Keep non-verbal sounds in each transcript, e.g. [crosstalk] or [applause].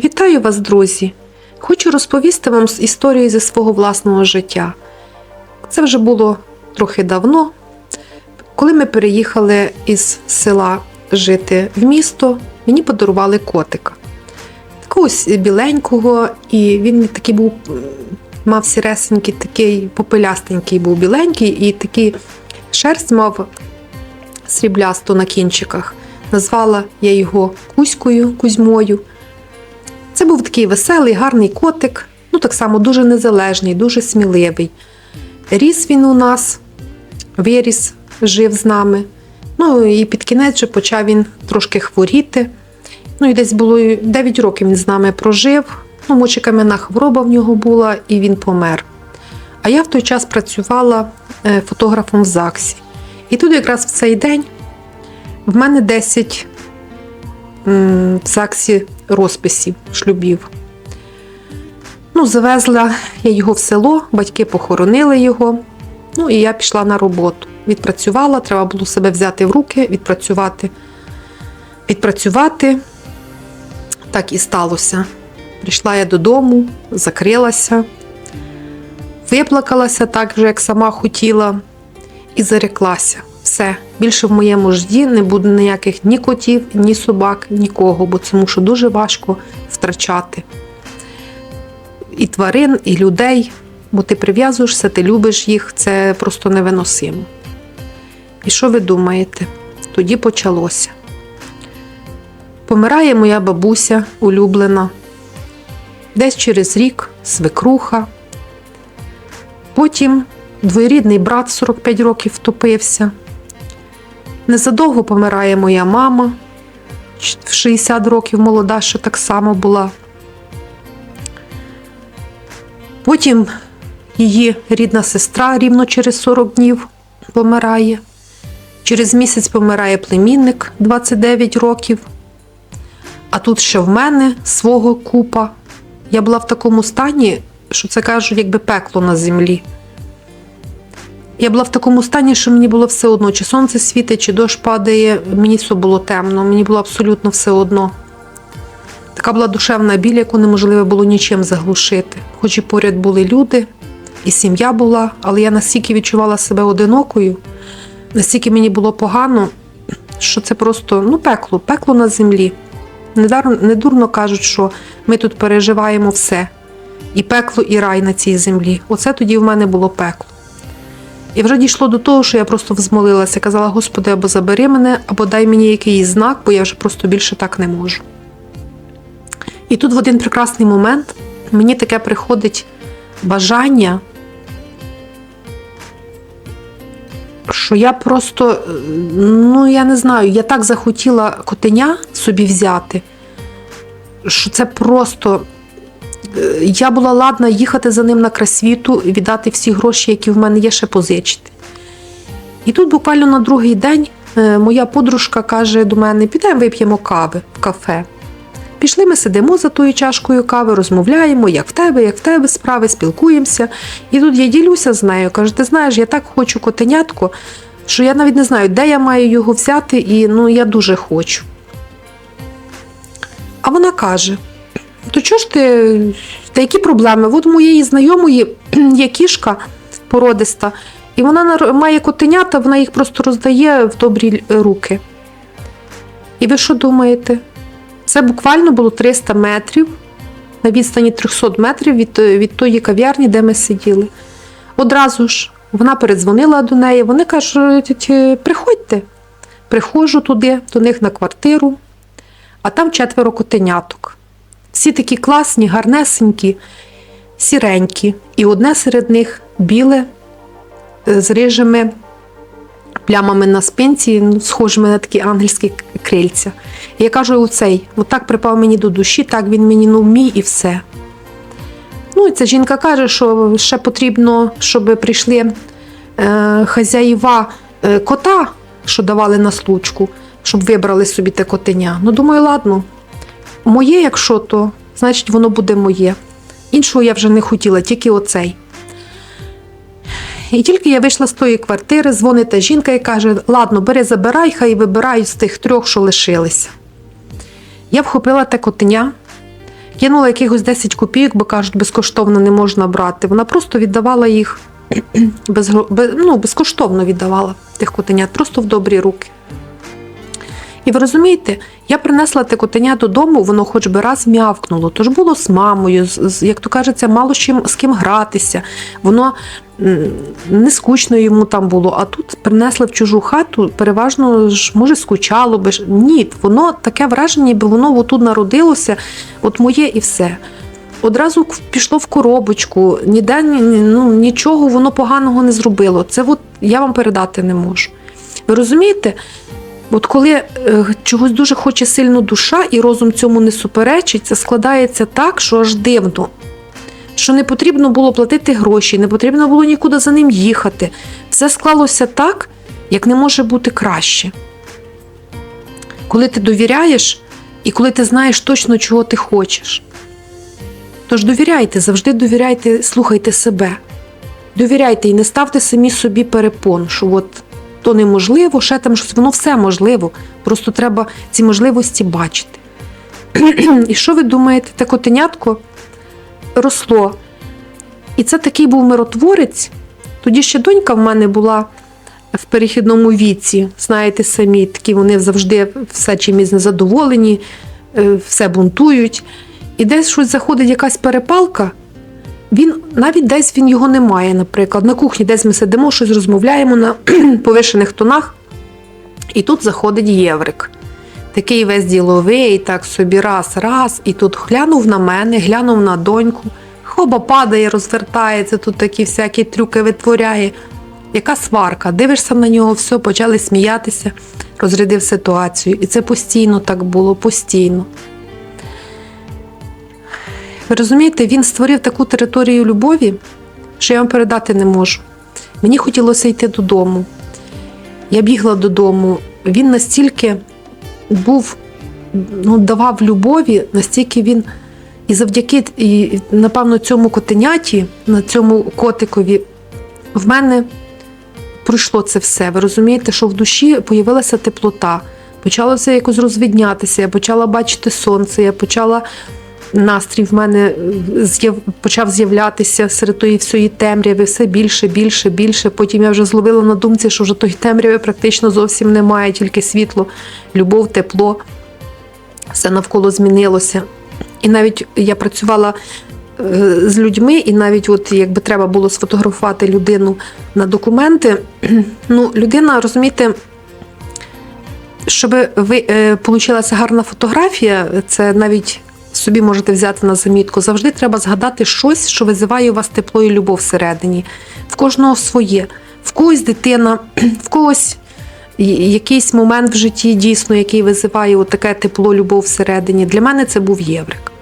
Вітаю вас, друзі! Хочу розповісти вам історію зі свого власного життя. Це вже було трохи давно, коли ми переїхали із села жити в місто, мені подарували котика. Такого с- біленького, і він такий був, мав сіресенький, такий попелястенький був біленький, і такий шерсть мав сріблясту на кінчиках. Назвала я його Кузькою, Кузьмою. Був такий веселий, гарний котик, ну так само дуже незалежний, дуже сміливий. Ріс він у нас, виріс, жив з нами. Ну і під кінець вже почав він трошки хворіти. Ну і десь було 9 років він з нами прожив. Ну, мочекам'яна хвороба в нього була, і він помер. А я в той час працювала е, фотографом в ЗАГСі. І тут якраз в цей день в мене 10 м, в ЗАГСі розписів шлюбів. Ну, завезла я його в село, батьки похоронили його. Ну і я пішла на роботу. Відпрацювала, треба було себе взяти в руки, відпрацювати. Відпрацювати. Так і сталося. Прийшла я додому, закрилася, виплакалася так же, як сама хотіла, і зареклася. Все, більше в моєму житті не буде ніяких ні котів, ні собак, нікого, бо тому що дуже важко втрачати і тварин, і людей, бо ти прив'язуєшся, ти любиш їх, це просто невиносимо. І що ви думаєте? Тоді почалося. Помирає моя бабуся улюблена, десь через рік свекруха. Потім двоюрідний брат 45 років втопився. Незадовго помирає моя мама, в 60 років молода, що так само була. Потім її рідна сестра рівно через 40 днів помирає. Через місяць помирає племінник 29 років. А тут ще в мене свого купа. Я була в такому стані, що це кажуть, якби пекло на землі. Я була в такому стані, що мені було все одно, чи сонце світить, чи дощ падає, мені все було темно, мені було абсолютно все одно. Така була душевна біль, яку неможливо було нічим заглушити. Хоч і поряд були люди, і сім'я була, але я настільки відчувала себе одинокою, настільки мені було погано, що це просто ну, пекло, пекло на землі. Недурно кажуть, що ми тут переживаємо все. І пекло, і рай на цій землі. Оце тоді в мене було пекло. І вже дійшло до того, що я просто взмолилася, казала: Господи, або забери мене, або дай мені якийсь знак, бо я вже просто більше так не можу. І тут в один прекрасний момент мені таке приходить бажання, що я просто, ну я не знаю, я так захотіла котеня собі взяти, що це просто. Е, Я була ладна їхати за ним на красвіту, віддати всі гроші, які в мене є, ще позичити. І тут буквально на другий день е, моя подружка каже до мене: підемо вип'ємо кави в кафе. Пішли, ми сидимо за тою чашкою кави, розмовляємо, як в тебе, як в тебе справи, спілкуємося. І тут я ділюся з нею. Кажу, ти знаєш, я так хочу котенятко, що я навіть не знаю, де я маю його взяти, і ну, я дуже хочу. А вона каже: то чого ж ти, та які проблеми? От моєї знайомої [clears throat] є кішка породиста, і вона має котенята, вона їх просто роздає в добрі руки. І ви що думаєте? Це буквально було 300 метрів на відстані 300 метрів від, від тої кав'ярні, де ми сиділи. Одразу ж вона передзвонила до неї, вони кажуть, «Е, приходьте. Приходжу туди, до них на квартиру, а там четверо котеняток. Всі такі класні, гарнесенькі, сіренькі, і одне серед них біле е, з рижими плямами на спинці, ну, схожими на такі ангельські крильця. І я кажу, оцей, отак припав мені до душі, так він мені ну мій і все. Ну, і ця жінка каже, що ще потрібно, щоб прийшли е, хазяїва е, кота, що давали на случку, щоб вибрали собі те котеня. Ну, думаю, ладно, моє, якщо то, значить воно буде моє. Іншого я вже не хотіла, тільки оцей. І тільки я вийшла з тої квартири, дзвонить та жінка і каже: Ладно, бери, забирай, хай вибирай з тих трьох, що лишилися. Я вхопила те котеня, кинула якихось 10 копійок, бо кажуть, безкоштовно не можна брати. Вона просто віддавала їх [clears throat] без, ну, безкоштовно віддавала тих котенят, просто в добрі руки. І ви розумієте, я принесла те котеня додому, воно хоч би раз м'явкнуло. Тож було з мамою, як то кажеться, мало з чим з ким гратися. Воно не скучно йому там було. А тут принесли в чужу хату, переважно ж, може, скучало би. Ні, воно таке враження, ніби воно отут народилося, от моє і все. Одразу пішло в коробочку, ніде ні- ні- ну, нічого воно поганого не зробило. Це от я вам передати не можу. Ви розумієте? От коли е, чогось дуже хоче сильно душа і розум цьому не суперечить, це складається так, що аж дивно. Що не потрібно було платити гроші, не потрібно було нікуди за ним їхати. Все склалося так, як не може бути краще. Коли ти довіряєш і коли ти знаєш точно, чого ти хочеш. Тож довіряйте, завжди довіряйте, слухайте себе. Довіряйте і не ставте самі собі перепон, що от то неможливо, ще там щось, воно все можливо. Просто треба ці можливості бачити. [clears throat] І що ви думаєте, те котенятко росло. І це такий був миротворець. Тоді ще донька в мене була в перехідному віці. Знаєте самі, такі вони завжди все чимось незадоволені, е, все бунтують. І десь щось заходить якась перепалка. Він навіть десь він його не має, наприклад. На кухні десь ми сидимо, щось розмовляємо на [clears throat] повишених тонах. І тут заходить Єврик. Такий весь діловий, так собі раз, раз, і тут глянув на мене, глянув на доньку. Хоба падає, розвертається, тут такі всякі трюки витворяє. Яка сварка? Дивишся на нього, все, почали сміятися, розрядив ситуацію. І це постійно так було, постійно. Ви розумієте, він створив таку територію любові, що я вам передати не можу. Мені хотілося йти додому. Я бігла додому. Він настільки був, ну, давав любові, настільки він. І завдяки, і, напевно, цьому котеняті, на цьому котикові, в мене пройшло це все. Ви розумієте, що в душі появилася теплота, почалося якось розвіднятися, я почала бачити сонце, я почала настрій в мене е, почав з'являтися серед тої всієї темряви, все більше, більше, більше. Потім я вже зловила на думці, що вже тої темряви практично зовсім немає, тільки світло, любов, тепло. Все навколо змінилося. І навіть я працювала е, з людьми, і навіть от якби треба було сфотографувати людину на документи. [clears throat] Ну, людина, розумієте, щоб ви е, получилася гарна фотографія, це навіть собі можете взяти на замітку. Завжди треба згадати щось, що визиває у вас тепло і любов всередині. В кожного своє, в когось дитина, [clears throat] в когось якийсь момент в житті дійсно, який визиває таке тепло, любов всередині. Для мене це був єврик.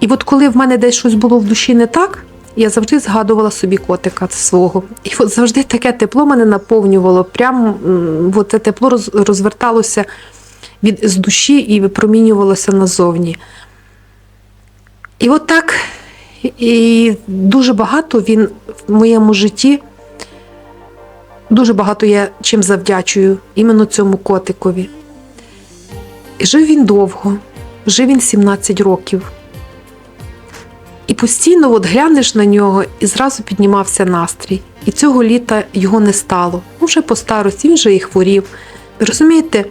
І от коли в мене десь щось було в душі не так, я завжди згадувала собі котика свого. І от завжди таке тепло мене наповнювало. Прям от це тепло розверталося від з душі і випромінювалося назовні. І от так, і дуже багато він в моєму житті, дуже багато я чим завдячую іменно цьому котикові. Жив він довго, жив він 17 років. І постійно от глянеш на нього і зразу піднімався настрій. І цього літа його не стало. Ну, вже по старості, він вже і хворів. Розумієте?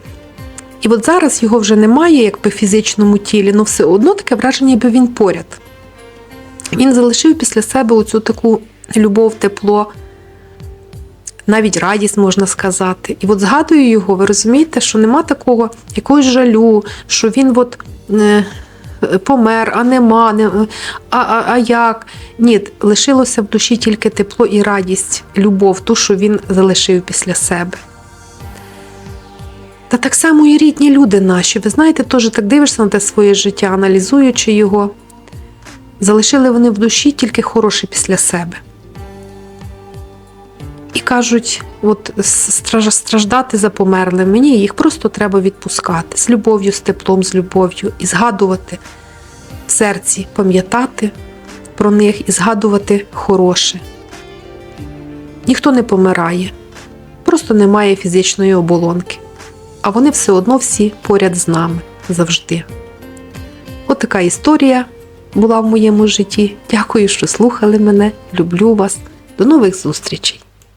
І от зараз його вже немає, як по фізичному тілі, але все одно таке враження, ніби він поряд. Він залишив після себе оцю таку любов, тепло, навіть радість, можна сказати. І от згадую його, ви розумієте, що нема такого якогось жалю, що він от. е, Помер, а нема, не, а, а, а як? Ні, лишилося в душі тільки тепло і радість, любов, ту, що він залишив після себе. Та так само і рідні люди наші. Ви знаєте, теж так дивишся на те своє життя, аналізуючи його. Залишили вони в душі тільки хороше після себе. І кажуть, от страждати за померлим, мені їх просто треба відпускати з любов'ю, з теплом, з любов'ю і згадувати в серці, пам'ятати про них і згадувати хороше. Ніхто не помирає, просто немає фізичної оболонки а вони все одно всі поряд з нами завжди. От така історія була в моєму житті. Дякую, що слухали мене. Люблю вас. До нових зустрічей!